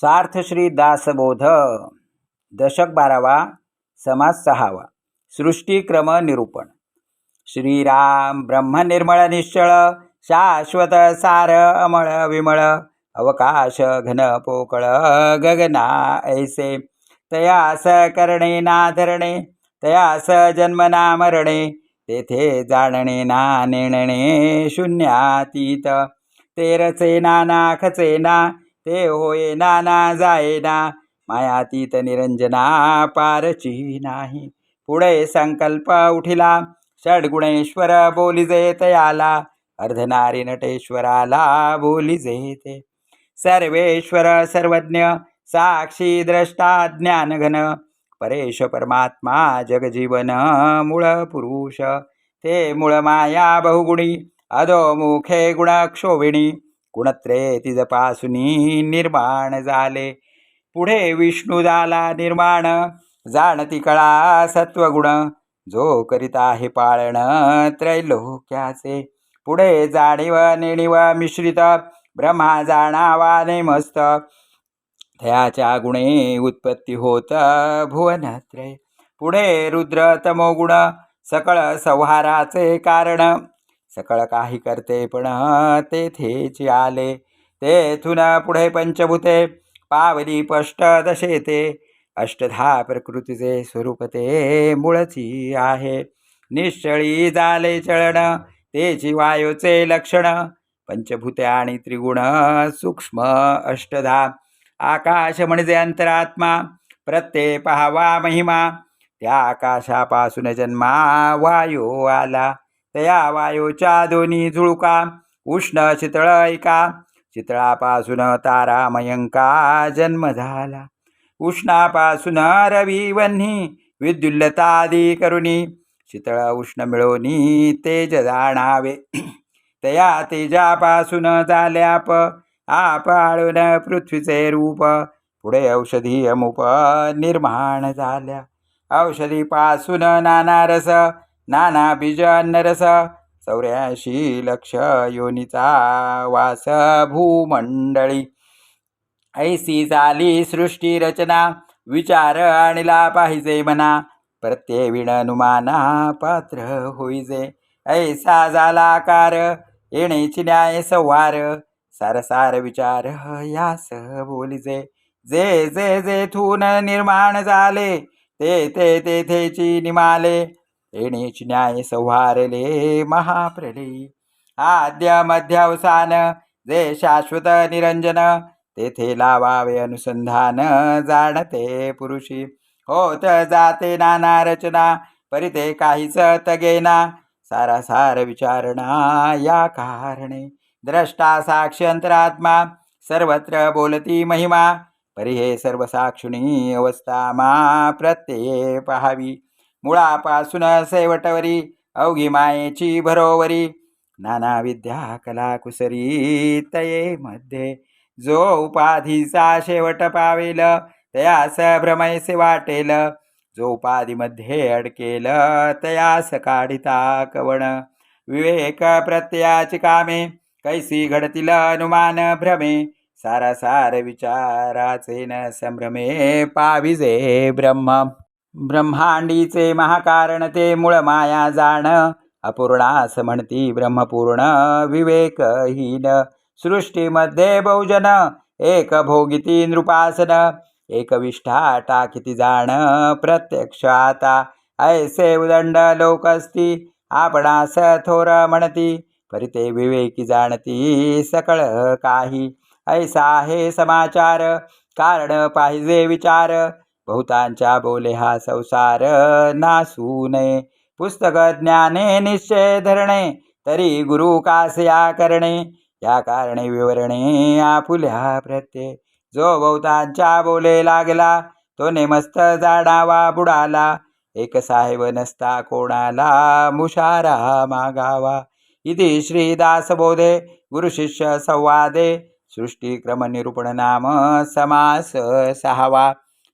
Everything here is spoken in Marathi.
सार्थ श्री दासबोध. दशक बारावा समाज सहावा. सृष्टीक्रम निरूपण. श्रीराम ब्रह्म निर्मळ निश्चळ शाश्वत सार अमळ विमळ अवकाश घन पोकळ गगना ऐसे तयास करणे ना धरणे तयास जन्मना मरणे तेथे जाणणे ना नेणणे शून्यातीत. तेरचे ना नाना खचे ना ते होय नाना जायना. मायातीत निरंजना पारची नाही. पुढे संकल्प उठिला. षडगुणेश्वर बोलिजे तयाला अर्धनारी नटेश्वराला बोलिजे ते सर्वेश्वर सर्वज्ञ साक्षी द्रष्टा ज्ञानघन. परेश परमात्मा जगजीवन मूळ पुरुष. ते मूळ माया बहुगुणी अधोमुखे गुणक्षोभिणी. गुणत्रे तिजपासुनी निर्माण झाले. पुढे विष्णू झाला निर्माण. जाणती कळा सत्वगुण. जो करीत आहे पाळण त्रैलोक्याचे. पुढे जाणीव नेणीव मिश्रित. ब्रह्मा जाणावा नेमस्त. थयाच्या गुणे उत्पत्ती होत भुवनत्रय पुढे रुद्र तमोगुण. सकळ संहाराचे कारण. सकळ काही करते पण तेथेच आले. तेथून पुढे पंचभूते पावली स्पष्ट दशे ते. अष्टधा प्रकृतीचे स्वरूप ते मुळची आहे. निश्चळी झाले चळण तेची वायूचे लक्षण. पंचभूते आणि त्रिगुण सूक्ष्म अष्टधा. आकाश म्हणजे अंतरात्मा प्रत्यय पहावा महिमा. त्या आकाशापासून जन्मा वायू आला. तया वायूच्या दोन्ही झुळका उष्ण शीतळ ऐका. चितळापासून तारामयंका जन्म झाला. उष्णापासून रवी वन्ही विद्युल्लतादी करुणी. शीतळ उष्ण मिळवणी तेज जाणावे. तया तेजापासून झाल्याप आप आळून पृथ्वीचे रूप. पुढे औषधी अमुप निर्माण झाल्या. औषधीपासून नाना रस नाना बीज अन्नरस चौऱ्याऐंशी लक्ष योनीचा वास भूमंडळी ऐसी झाली सृष्टी रचना विचार आणला पाहिजे मना. प्रत्यय विणनुमाना पात्र होईजे. ऐसा झाला आकार येण्याची न्याय संवार. सारसार विचार यास बोलिजे. जे जे जेथून निर्माण झाले ते ते तेथेची निमाले. येणेची न्याय संहारले महाप्रलयी. आद्य मध्यावसान जे शाश्वत निरंजन तेथे लावावे अनुसंधान जाणते पुरुषी. होत जाते नाना रचना परिते काहीच तगेना. सारासार विचारणा या कारणे. द्रष्टा साक्षी अंतरात्मा सर्वत्र बोलती महिमा. परी हे सर्व साक्षिणी अवस्था मा प्रत्यये पहावी. मुळापासून शेवटवरी अवघी मायेची भरोवरी. नाना विद्या कला कुसरी तये मध्ये. जो उपाधीचा शेवट पावेल तयास भ्रमयसे वाटेल. जो उपाधीमध्ये अडकेल तयास काढिता कवण. विवेक प्रत्ययाची कामे कैसी घडतील अनुमान भ्रमे. सारासार विचाराचे न संभ्रमे पाविजे ब्रह्म. ब्रह्मांडीचे महाकारण ते मूळ माया जाण. अपूर्णास म्हणती ब्रह्मपूर्ण विवेकहीन. सृष्टीमध्ये बहुजन एक भोगिती नृपासन. एक विष्ठा टाकिती जाण प्रत्यक्ष आता. ऐसे उदंड लोक असती आपणास थोर म्हणती. परिते विवेकी जाणती सकळ काही. ऐसा आहे समाचार कारण पाहिजे विचार. बहुतांच्या बोले हा संसार नासू नये. पुस्तक ज्ञाने निश्चय धरणे तरी गुरु कासया करणे. या कारणे विवरणे आपुल्या प्रत्यय जो बहुतांच्या बोले लागला तो नेमस्त जाडावा बुडाला. एक साहेब नसता कोणाला मुशारा मागावा. इति श्रीदासबोधे गुरुशिष्य संवादे. सृष्टिक्रमनिरूपण नाम समास सहावा.